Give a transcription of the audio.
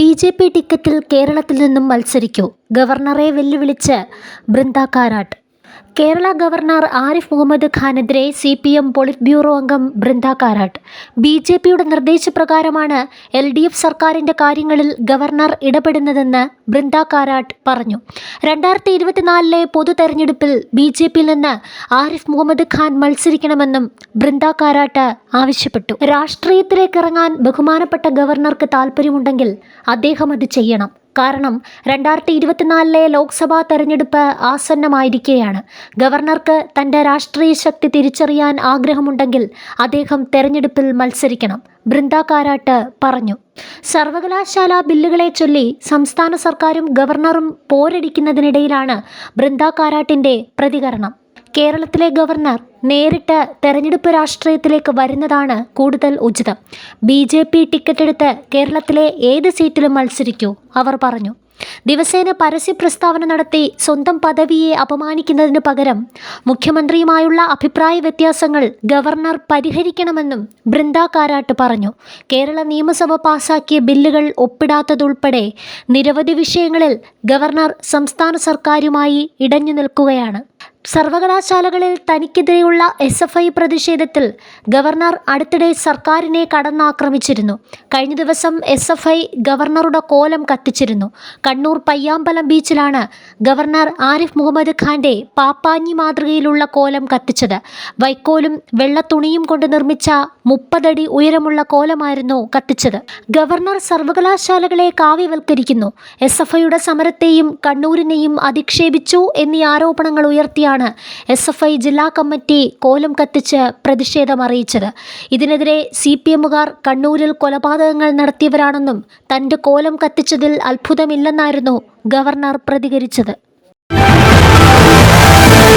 B J P ടിക്കറ്റിൽ കേരളത്തിൽ നിന്നും മത്സരിക്കൂ. ഗവർണറെ വെല്ലുവിളിച്ച് Brinda Karat. Kerala governor Arif Muhammad ഖാനെതിരെ C P M polit bureau അംഗം ബൃന്ദ കാരാട്ട്. ബി ജെ പിയുടെ നിർദ്ദേശപ്രകാരമാണ് എൽ ഡി എഫ് സർക്കാരിന്റെ കാര്യങ്ങളിൽ ഗവർണർ ഇടപെടുന്നതെന്ന് ബൃന്ദ കാരാട്ട് പറഞ്ഞു. രണ്ടായിരത്തി ഇരുപത്തിനാലിലെ പൊതു തെരഞ്ഞെടുപ്പിൽ ബി ജെ പിയിൽ നിന്ന് ആരിഫ് മുഹമ്മദ് ഖാൻ മത്സരിക്കണമെന്നും ബൃന്ദ കാരാട്ട് ആവശ്യപ്പെട്ടു. രാഷ്ട്രീയത്തിലേക്ക് ഇറങ്ങാൻ ബഹുമാനപ്പെട്ട ഗവർണർക്ക് താല്പര്യമുണ്ടെങ്കിൽ അദ്ദേഹം അത് ചെയ്യണം. കാരണം രണ്ടായിരത്തി ഇരുപത്തിനാലിലെ ലോക്സഭാ തെരഞ്ഞെടുപ്പ് ആസന്നമായിരിക്കെയാണ്. ഗവർണർക്ക് തന്റെ രാഷ്ട്രീയ ശക്തി തിരിച്ചറിയാൻ ആഗ്രഹമുണ്ടെങ്കിൽ അദ്ദേഹം തെരഞ്ഞെടുപ്പിൽ മത്സരിക്കണം ബൃന്ദ കാരാട്ട് പറഞ്ഞു. സർവകലാശാല ബില്ലുകളെ ചൊല്ലി സംസ്ഥാന സർക്കാരും ഗവർണറും പോരടിക്കുന്നതിനിടയിലാണ് ബൃന്ദ കാരാട്ടിന്റെ പ്രതികരണം. കേരളത്തിലെ ഗവർണർ നേരിട്ട് തെരഞ്ഞെടുപ്പ് രാഷ്ട്രീയത്തിലേക്ക് വരുന്നതാണ് കൂടുതൽ ഉചിതം. ബി ജെ പി ടിക്കറ്റ് എടുത്ത് കേരളത്തിലെ ഏത് സീറ്റിലും മത്സരിക്കൂ അവർ പറഞ്ഞു. ദിവസേന പരസ്യ പ്രസ്താവന നടത്തി സ്വന്തം പദവിയെ അപമാനിക്കുന്നതിന് പകരം മുഖ്യമന്ത്രിയുമായുള്ള അഭിപ്രായ വ്യത്യാസങ്ങൾ ഗവർണർ പരിഹരിക്കണമെന്നും ബൃന്ദ കാരാട്ട് പറഞ്ഞു. കേരള നിയമസഭ പാസാക്കിയ ബില്ലുകൾ ഒപ്പിടാത്തതുൾപ്പെടെ നിരവധി വിഷയങ്ങളിൽ ഗവർണർ സംസ്ഥാന സർക്കാരുമായി ഇടഞ്ഞു നിൽക്കുകയാണ്. സർവകലാശാലകളിൽ തനിക്കെതിരെയുള്ള എസ് എഫ് ഐ പ്രതിഷേധത്തിൽ ഗവർണർ അടുത്തിടെ സർക്കാരിനെ കടന്നാക്രമിച്ചിരുന്നു. കഴിഞ്ഞ ദിവസം എസ് എഫ് ഐ ഗവർണറുടെ കോലം കത്തിച്ചിരുന്നു. കണ്ണൂർ പയ്യാമ്പലം ബീച്ചിലാണ് ഗവർണർ ആരിഫ് മുഹമ്മദ് ഖാന്റെ പാപ്പാഞ്ഞി മാതൃകയിലുള്ള കോലം കത്തിച്ചത്. വൈക്കോലും വെള്ളത്തുണിയും കൊണ്ട് നിർമ്മിച്ച മുപ്പതടി ഉയരമുള്ള കോലമായിരുന്നു കത്തിച്ചത്. ഗവർണർ സർവകലാശാലകളെ കാവ്യവൽക്കരിക്കുന്നു. എസ് എഫ് ഐയുടെ സമരത്തെയും കണ്ണൂരിനെയും അധിക്ഷേപിച്ചു എന്നീ ആരോപണങ്ങൾ ഉയർത്തിയാണ് എസ് എഫ് ഐ ജില്ലാ കമ്മിറ്റി കോലം കത്തിച്ച് പ്രതിഷേധം അറിയിച്ചത് ഇതിനെതിരെ സി പി എമ്മുകാർ കണ്ണൂരിൽ കൊലപാതകങ്ങൾ നടത്തിയവരാണെന്നും തന്റെ കോലം കത്തിച്ചതിൽ അത്ഭുതമില്ലെന്നായിരുന്നു ഗവർണർ പ്രതികരിച്ചത്.